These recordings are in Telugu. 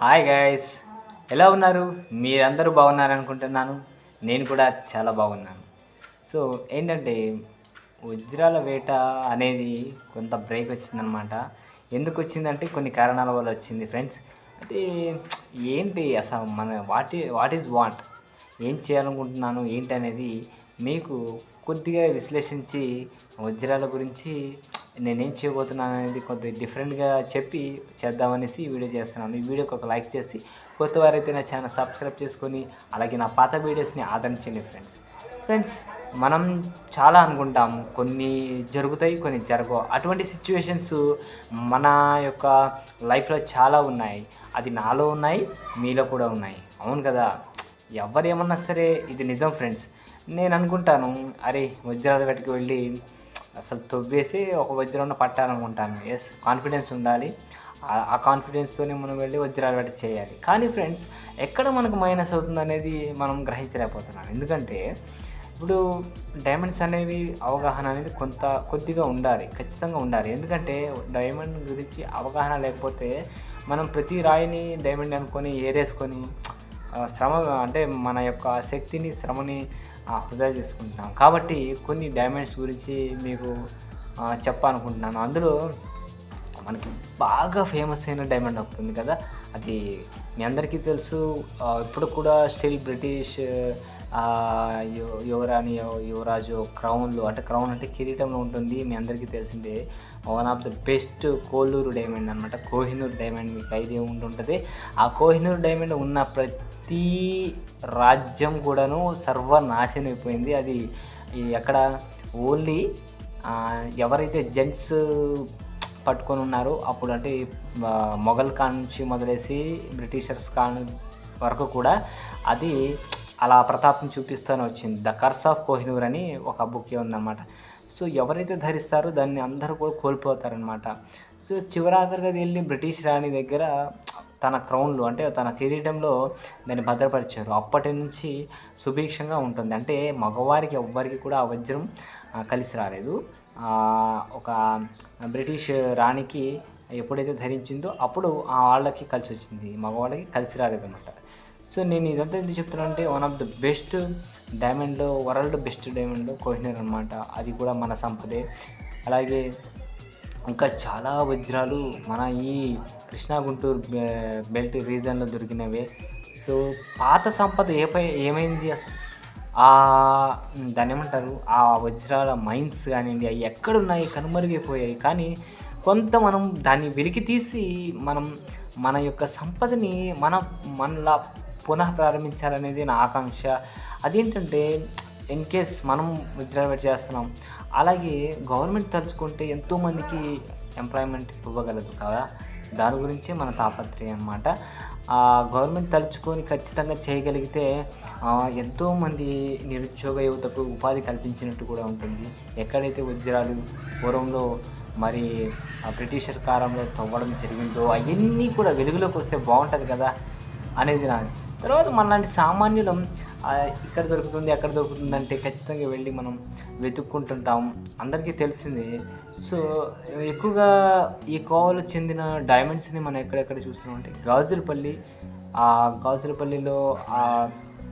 హాయ్ గైస్ ఎలా ఉన్నారు? మీరందరూ బాగున్నారు అనుకుంటున్నాను నేను కూడా చాలా బాగున్నాను. సో ఏంటంటే వజ్రాల వేట అనేది కొంత బ్రేక్ వచ్చిందనమాట ఎందుకు వచ్చిందంటే కొన్ని కారణాల వల్ల వచ్చింది ఫ్రెండ్స్ అంటే ఏంటి అసలు మన వాట్ వాట్ ఈజ్ వాంట్ ఏం చేయాలనుకుంటున్నాను? ఏంటి అనేది మీకు కొద్దిగా విశ్లేషించి వజ్రాల గురించి నేనేం చేయబోతున్నాను అనేది కొద్దిగా డిఫరెంట్గా చెప్పి చేద్దామనేసి ఈ వీడియో చేస్తున్నాను. ఈ వీడియోకి ఒక లైక్ చేసి కొత్త వారైతే నా ఛానల్ సబ్స్క్రైబ్ చేసుకొని అలాగే నా పాత వీడియోస్ని ఆదరించండి ఫ్రెండ్స్ ఫ్రెండ్స్ మనం చాలా అనుకుంటాము కొన్ని జరుగుతాయి కొన్ని జరగవు. అటువంటి సిచ్యువేషన్స్ మన యొక్క లైఫ్లో చాలా ఉన్నాయి. అది నాలో ఉన్నాయి మీలో కూడా ఉన్నాయి. అవును కదా? ఎవరు ఏమన్నా సరే ఇది నిజం ఫ్రెండ్స్ నేను అనుకుంటాను అరే వజ్రాల వేటకి వెళ్ళి అసలు తొవ్వేసి ఒక వజ్రంలో పట్టాలనుకుంటాను. ఎస్ కాన్ఫిడెన్స్ ఉండాలి. ఆ- కాన్ఫిడెన్స్తోనే మనం వెళ్ళి వజ్రాలు వేట చేయాలి. కానీ ఫ్రెండ్స్ ఎక్కడ మనకు మైనస్ అవుతుంది అనేది మనం గ్రహించలేకపోతున్నాం. ఎందుకంటే ఇప్పుడు డైమండ్స్ అనేవి అవగాహన అనేది కొంత కొద్దిగా ఉండాలి. ఖచ్చితంగా ఉండాలి. ఎందుకంటే డైమండ్ గురించి అవగాహన లేకపోతే మనం ప్రతి రాయిని డైమండ్ అనుకొని ఏరేసుకొని శ్రమ అంటే మన యొక్క శక్తిని శ్రమని ఆ, వృధా చేసుకుంటున్నాం. కాబట్టి కొన్ని డైమండ్స్ గురించి మీకు చెప్పాలనుకుంటున్నాను. అందులో మనకి బాగా ఫేమస్ అయిన డైమండ్ ఒకటి ఉంది కదా. అది మీ అందరికీ తెలుసు. ఇప్పుడు కూడా స్టిల్ బ్రిటిష్ యువరాణి యువరాజు క్రౌన్లో అంటే క్రౌన్ అంటే కిరీటంలో ఉంటుంది. మీ అందరికీ తెలిసిందే. One of the best Kollur diamond అనమాట కోహినూర్ డైమండ్ మీకు అయితే ఉంటుంటుంది ఆ కోహినూర్ డైమండ్ ఉన్న ప్రతి రాజ్యం కూడాను సర్వనాశనం అయిపోయింది. అది ఈ ఎక్కడ ఓన్లీ ఎవరైతే జెంట్స్ పట్టుకొని ఉన్నారో అప్పుడు అంటే మొఘల్ కాడ నుంచి మొదలేసి బ్రిటిషర్స్ కాన్ వరకు కూడా అది అలా ప్రతాపం చూపిస్తూనే వచ్చింది. ద కర్స్ ఆఫ్ కోహినూర్ అని ఒక బుక్ ఉందన్నమాట. సో ఎవరైతే ధరిస్తారో దాన్ని అందరూ కూడా కోల్పోతారనమాట సో చివరాఖరిగా వెళ్ళి బ్రిటిష్ రాణి దగ్గర తన క్రౌన్లో అంటే తన కిరీటంలో దాన్ని భద్రపరిచారు. అప్పటి నుంచి సుభిక్షంగా ఉంటుంది. అంటే మగవారికి ఎవ్వరికి కూడా ఆ వజ్రం కలిసి రాలేదు. ఒక బ్రిటిష్ రాణికి ఎప్పుడైతే ధరించిందో అప్పుడు ఆ వాళ్ళకి కలిసి వచ్చింది. మగవాళ్ళకి కలిసి రాలేదన్నమాట. సో నేను ఇదంతా ఎందుకు చెప్తున్నా అంటే వన్ ఆఫ్ ద బెస్ట్ డైమండ్లో వరల్డ్ బెస్ట్ డైమండ్ కోహినూర్ అనమాట అది కూడా మన సంపదే. అలాగే ఇంకా చాలా వజ్రాలు మన ఈ కృష్ణా గుంటూరు బెల్ట్ రీజన్లో దొరికినవే. సో పాత సంపద ఏపై ఏమైంది అసలు? ఆ దాన్ని ఏమంటారు? ఆ వజ్రాల మైన్స్ కానివ్వండి అవి ఎక్కడున్నాయి కనుమరుగైపోయాయి. కానీ కొంత మనం దాన్ని వెలికి తీసి మనం మన యొక్క సంపదని మన మనలా పునః ప్రారంభించాలనేది నా ఆకాంక్ష. అదేంటంటే ఇన్ కేస్ మనం వజ్రాలు చేస్తున్నాం. అలాగే గవర్నమెంట్ తలుచుకుంటే ఎంతోమందికి ఎంప్లాయ్మెంట్ ఇవ్వగలదు కదా? దాని గురించే మన తాపత్రయం అనమాట గవర్నమెంట్ తలుచుకొని ఖచ్చితంగా చేయగలిగితే ఎంతోమంది నిరుద్యోగ యువతకు ఉపాధి కల్పించినట్టు కూడా ఉంటుంది. ఎక్కడైతే వజ్రాలు పూర్వంలో మరి ఆ బ్రిటిషర్ కాలంలో తవ్వడం జరిగిందో అవన్నీ కూడా వెలుగులోకి వస్తే బాగుంటుంది కదా? అనేది నా తర్వాత మనలాంటి సామాన్యులం ఇక్కడ దొరుకుతుంది అక్కడ దొరుకుతుంది అంటే ఖచ్చితంగా వెళ్ళి మనం వెతుక్కుంటుంటాం. అందరికీ తెలిసిందే. సో ఎక్కువగా ఈ కోవలో చెందిన డైమండ్స్ని మనం ఎక్కడెక్కడ చూస్తున్నాం అంటే గాజులపల్లి ఆ గాజులపల్లిలో ఆ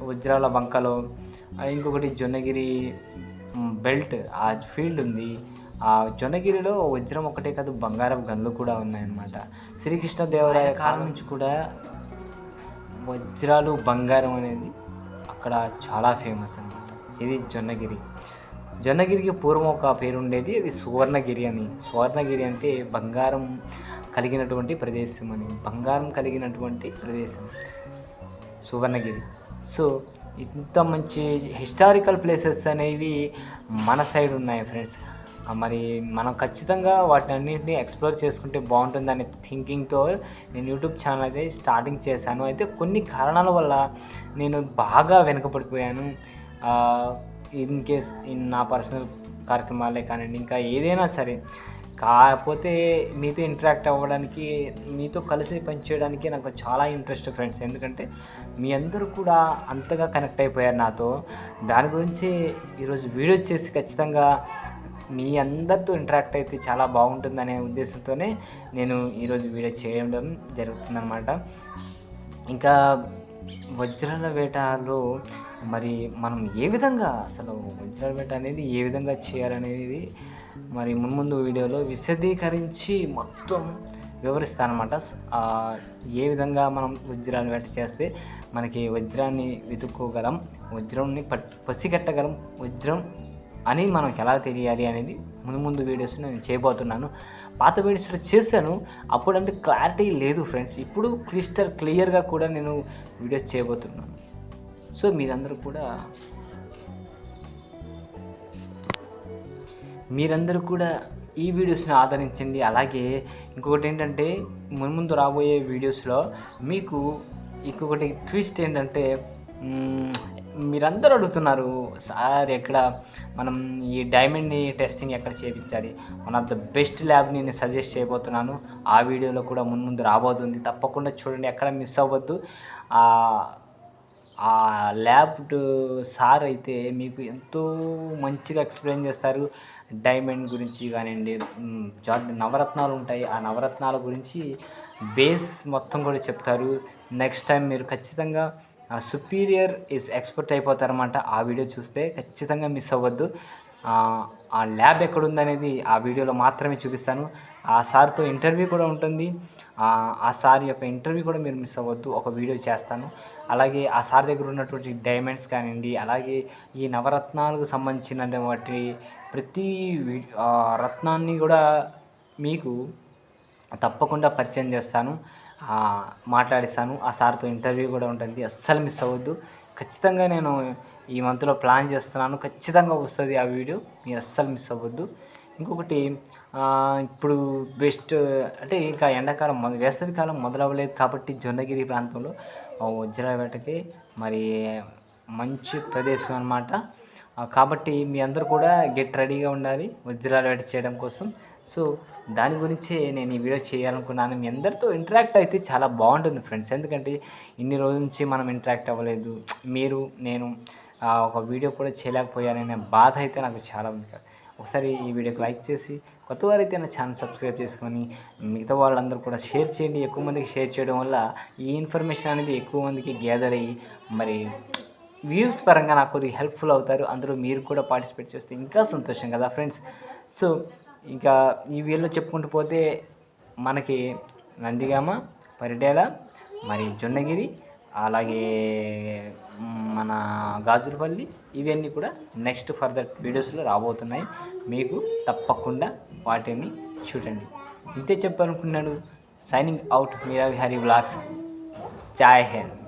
వజ్రాల వంకలో ఆ, ఇంకొకటి జొన్నగిరి బెల్ట్ ఆ ఫీల్డ్ ఉంది. ఆ జొన్నగిరిలో వజ్రం ఒకటే కాదు బంగారం గన్లు కూడా ఉన్నాయన్నమాట. శ్రీకృష్ణ దేవరాయ కాలం నుంచి కూడా వజ్రాలు బంగారం అనేది అక్కడ చాలా ఫేమస్ అనమాట ఇది జొన్నగిరి. జొన్నగిరికి పూర్వం ఒక పేరు ఉండేది అది సువర్ణగిరి అని. సువర్ణగిరి అంటే బంగారం కలిగినటువంటి ప్రదేశం అని. బంగారం కలిగినటువంటి ప్రదేశం. సువర్ణగిరి. సో ఇంత మంచి హిస్టారికల్ ప్లేసెస్ అనేవి మన సైడ్ ఉన్నాయి ఫ్రెండ్స్. మరి మనం ఖచ్చితంగా వాటిని అన్నింటినీ ఎక్స్ప్లోర్ చేసుకుంటే బాగుంటుంది అనే థింకింగ్తో నేను యూట్యూబ్ ఛానల్ అయితే స్టార్టింగ్ చేశాను. అయితే కొన్ని కారణాల వల్ల నేను బాగా వెనుకపడిపోయాను ఇన్ కేస్ నా పర్సనల్ కార్యక్రమాలే కానివ్వండి ఇంకా ఏదైనా సరే. కాకపోతే మీతో ఇంటరాక్ట్ అవ్వడానికి మీతో కలిసి పనిచేయడానికి నాకు చాలా ఇంట్రెస్ట్ ఫ్రెండ్స్ ఎందుకంటే మీ అందరూ కూడా అంతగా కనెక్ట్ అయిపోయారు నాతో. దాని గురించి ఈరోజు వీడియో చేసి ఖచ్చితంగా మీ అందరితో ఇంటరాక్ట్ అయితే చాలా బాగుంటుందనే ఉద్దేశంతోనే నేను ఈరోజు వీడియో చేయడం జరుగుతుందన్నమాట. ఇంకా వజ్రాల వేటలో మరి మనం ఏ విధంగా అసలు వజ్రాల వేట అనేది ఏ విధంగా చేయాలనేది మరి మున్ముందు వీడియోలో విశదీకరించి మొత్తం వివరిస్తానమాట ఏ విధంగా మనం వజ్రాలు వేట చేస్తే మనకి వజ్రాన్ని వెతుక్కోగలం వజ్రంని పట్ పసిగట్టగలం వజ్రం అని మనకు ఎలా తెలియాలి అనేది ముందు ముందు వీడియోస్ నేను చేయబోతున్నాను. పాత వీడియోస్లో చేశాను. అప్పుడంటే క్లారిటీ లేదు ఫ్రెండ్స్. ఇప్పుడు క్లిస్టర్ క్లియర్గా కూడా నేను వీడియోస్ చేయబోతున్నాను. సో మీరందరూ కూడా మీరందరూ కూడా ఈ వీడియోస్ని ఆదరించండి. అలాగే ఇంకొకటి ఏంటంటే మున్ముందు రాబోయే వీడియోస్లో మీకు ఇంకొకటి ట్విస్ట్ ఏంటంటే మీరందరూ అడుగుతున్నారు సార్ ఎక్కడ మనం ఈ డైమండ్ని టెస్టింగ్ ఎక్కడ చేయించాలి వన్ ఆఫ్ ద బెస్ట్ ల్యాబ్ని నేను సజెస్ట్ చేయబోతున్నాను. ఆ వీడియోలో కూడా మున్ముందు రాబోతుంది. తప్పకుండా చూడండి ఎక్కడ మిస్ అవ్వద్దు. ఆ ఆ ల్యాబ్ సార్ అయితే మీకు ఎంతో మంచిగా ఎక్స్ప్లెయిన్ చేస్తారు. డైమండ్ గురించి కానివ్వండి నవరత్నాలు ఉంటాయి. ఆ నవరత్నాల గురించి బేస్ మొత్తం కూడా చెప్తారు. నెక్స్ట్ టైం మీరు ఖచ్చితంగా సుపీరియర్ ఇస్ ఎక్స్పర్ట్ అయిపోతారన్నమాట. ఆ వీడియో చూస్తే ఖచ్చితంగా మిస్ అవ్వద్దు. ఆ, ల్యాబ్ ఎక్కడుందనేది ఆ వీడియోలో మాత్రమే చూపిస్తాను. ఆ సార్తో ఇంటర్వ్యూ కూడా ఉంటుంది. ఆ, సార్ యొక్క ఇంటర్వ్యూ కూడా మీరు మిస్ అవ్వద్దు. ఒక వీడియో చేస్తాను. అలాగే ఆ సార్ దగ్గర ఉన్నటువంటి డైమండ్స్ కానివ్వండి అలాగే ఈ నవరత్నాలకు సంబంధించిన వాటి ప్రతి రత్నాన్ని కూడా మీకు తప్పకుండా పరిచయం చేస్తాను. మాట్లాడిస్తాను ఆ సార్తో ఇంటర్వ్యూ కూడా ఉంటుంది. అస్సలు మిస్ అవ్వద్దు. ఖచ్చితంగా నేను ఈ మంత్లో ప్లాన్ చేస్తున్నాను. ఖచ్చితంగా వస్తుంది ఆ వీడియో. మీరు అస్సలు మిస్ అవ్వద్దు. ఇంకొకటి ఇప్పుడు బెస్ట్ అంటే ఇంకా ఎండాకాలం మొద వేసవికాలం మొదలవ్వలేదు కాబట్టి జొన్నగిరి ప్రాంతంలో ఆ వేటకి మరి మంచి ప్రదేశం అనమాట కాబట్టి మీ అందరు కూడా గెట్ రెడీగా ఉండాలి. వజ్రాలు వేట చేయడం కోసం. సో దాని గురించే నేను ఈ వీడియో చేయాలనుకున్నాను. మీ అందరితో ఇంటరాక్ట్ అయితే చాలా బాగుంటుంది ఫ్రెండ్స్ ఎందుకంటే ఇన్ని రోజుల నుంచి మనం ఇంటరాక్ట్ అవ్వలేదు. మీరు నేను ఒక వీడియో కూడా చేయలేకపోయాననే బాధ అయితే నాకు చాలా ఉంది. ఒకసారి ఈ వీడియోకి లైక్ చేసి కొత్త వారైతే నా ఛానల్ సబ్స్క్రైబ్ చేసుకొని మిగతా వాళ్ళందరూ కూడా షేర్ చేయండి. ఎక్కువ మందికి షేర్ చేయడం వల్ల ఈ ఇన్ఫర్మేషన్ అనేది ఎక్కువ మందికి గ్యాదర్ అయ్యి మరి వ్యూస్ పరంగా నాకు కొద్దిగా హెల్ప్ఫుల్ అవుతారు. అందులో మీరు కూడా పార్టిసిపేట్ చేస్తే ఇంకా సంతోషం కదా ఫ్రెండ్స్ సో ఇంకా ఈ వీళ్ళు చెప్పుకుంటూ పోతే మనకి నందిగామ పరిడేల మరి జొన్నగిరి అలాగే మన గాజులపల్లి ఇవన్నీ కూడా నెక్స్ట్ ఫర్దర్ వీడియోస్లో రాబోతున్నాయి. మీకు తప్పకుండా వాటిని చూడండి. ఇంతే చెప్పాలనుకున్నాడు. Signing out. Meera Vihari blogs. Jai Hind.